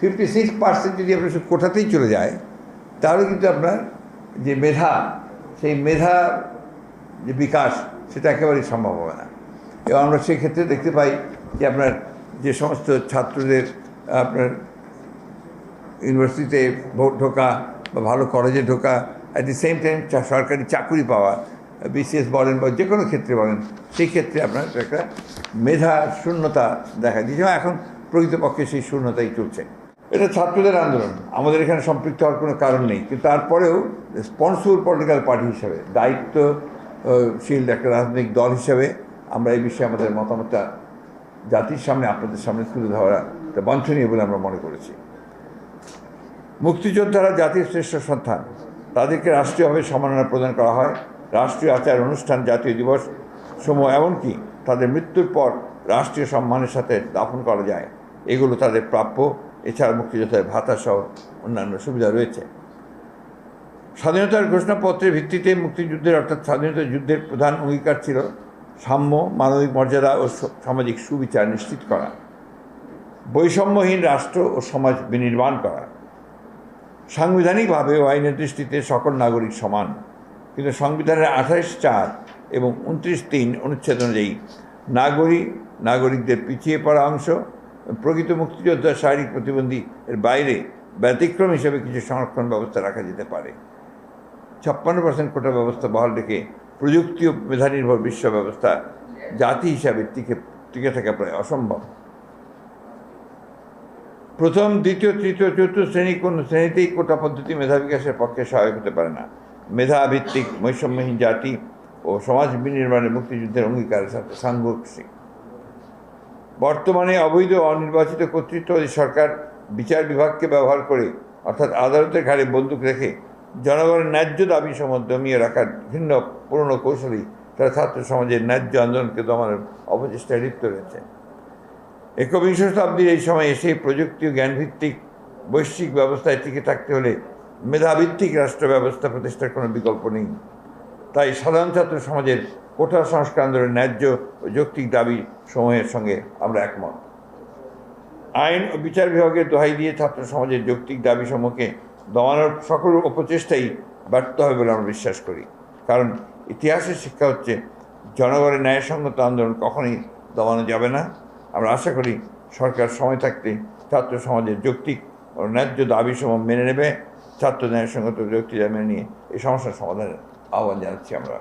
Fifty six percent যদি আপনার শুধু কোটাতেই চলে যায়, তাহলে কিন্তু আপনার যে মেধা, সেই মেধা যে বিকাশ, সেটা একেবারেই সম্ভব হবে না। এবং আমরা সেই ক্ষেত্রে দেখতে পাই যে আপনার যে সমস্ত ছাত্রদের, আপনার ইউনিভার্সিটিতে ভোট ঢোকা বা ভালো কলেজে ঢোকা অ্যাট দি সেম টাইম সরকারি চাকুরি পাওয়া বিসিএস বলেন বা যে কোনো ক্ষেত্রে বলেন, সেই ক্ষেত্রে আপনার একটা মেধা শূন্যতা দেখা দিয়েছে। এখন প্রকৃতপক্ষে সেই শূন্যতাই চলছে। এটা ছাত্রদের আন্দোলন। আমাদের এখানে সম্পৃক্ত হওয়ার কোনো কারণ নেই। কিন্তু তারপরেও স্পন্সর পলিটিক্যাল পার্টি হিসাবে দায়িত্বশীল একটা রাজনৈতিক দল হিসাবে আমরা এই বিষয়ে আমাদের মতামতটা জাতির সামনে, আপনাদের সামনে তুলে ধরা এটা বাঞ্ছনীয় বলে আমরা মনে করেছি। মুক্তিযোদ্ধারা জাতির শ্রেষ্ঠ সন্তান। তাদেরকে রাষ্ট্রীয়ভাবে সম্মাননা প্রদান করা হয়। রাষ্ট্রীয় আচার অনুষ্ঠান, জাতীয় দিবস সমূহ, এমনকি তাদের মৃত্যুর পর রাষ্ট্রীয় সম্মানের সাথে দাফন করা যায়। এগুলো তাদের প্রাপ্য। এছাড়া মুক্তিযোদ্ধার ভাতা সহ অন্যান্য সুবিধা রয়েছে। স্বাধীনতার ঘোষণাপত্রের ভিত্তিতে মুক্তিযুদ্ধের অর্থাৎ স্বাধীনতা যুদ্ধের প্রধান অঙ্গীকার ছিল সাম্য, মানবিক মর্যাদা ও সামাজিক সুবিচার নিশ্চিত করা, বৈষম্যহীন রাষ্ট্র ও সমাজ বিনির্মাণ করা। সাংবিধানিকভাবে আইনের দৃষ্টিতে সকল নাগরিক সমান, কিন্তু সংবিধানের আঠাশ চার এবং উনত্রিশ তিন অনুচ্ছেদ অনুযায়ী নাগরিক নাগরিকদের পিছিয়ে পড়া অংশ প্রকৃত মুক্তিযোদ্ধা শারীরিক প্রতিবন্ধী এর বাইরে ব্যতিক্রম হিসেবে কিছু সংরক্ষণ ব্যবস্থা রাখা যেতে পারে। ছাপ্পান্ন পার্সেন্ট কোটা ব্যবস্থা বহাল রেখে প্রযুক্তি ও মেধানির্ভর বিশ্ব ব্যবস্থা জাতি হিসাবে টিকে টিকে থাকা প্রায় অসম্ভব। প্রথম, দ্বিতীয়, তৃতীয়, চতুর্থ শ্রেণি কোন শ্রেণীতেই কোটা পদ্ধতি মেধা বিকাশের পক্ষে সহায়ক হতে পারে না। মেধাভিত্তিক বৈষম্যহীন জাতি ও সমাজ বিনির্মাণে মুক্তিযুদ্ধের অঙ্গীকারের সাথে সাংঘর্ষিক। বর্তমানে অবৈধ অনির্বাচিত কর্তৃত্ববাদী সরকার বিচার বিভাগকে ব্যবহার করে, অর্থাৎ আদালতের ঘাড়ে বন্দুক রেখে জনগণের ন্যায্য দাবি সময় দমিয়ে রাখার ভিন্ন পুরনো কৌশলী তারা ছাত্র সমাজের ন্যায্য আন্দোলনকে দমানোর অপচেষ্টায় লিপ্ত রয়েছে। একবিংশ শতাব্দীর এই সময় এসে প্রযুক্তি ও জ্ঞানভিত্তিক বৈশ্বিক ব্যবস্থায় টিকে থাকতে হলে মেধাভিত্তিক রাষ্ট্র ব্যবস্থা প্রতিষ্ঠার কোনো বিকল্প নেই। তাই সাধারণ ছাত্র সমাজের কোটা সংস্কার আন্দোলনের ন্যায্য ও যৌক্তিক দাবি সমূহের সঙ্গে আমরা একমত। আইন ও বিচার বিভাগের দোহাই দিয়ে ছাত্র সমাজের যৌক্তিক দাবি সমূহকে দমানোর সকল অপচেষ্টাই ব্যর্থ হবে বলে আমরা বিশ্বাস করি। কারণ ইতিহাসের শিক্ষা হচ্ছে, জনগণের ন্যায়সঙ্গত আন্দোলন কখনই দমানো যাবে না। আমরা আশা করি সরকার সময় থাকতে ছাত্র সমাজের যৌক্তিক ও ন্যায্য দাবি সমূহ মেনে নেবে। ছাত্র ন্যায়সঙ্গত যৌক্তিক দাবি মেনে নিয়ে এই সমস্যার সমাধানের А он не.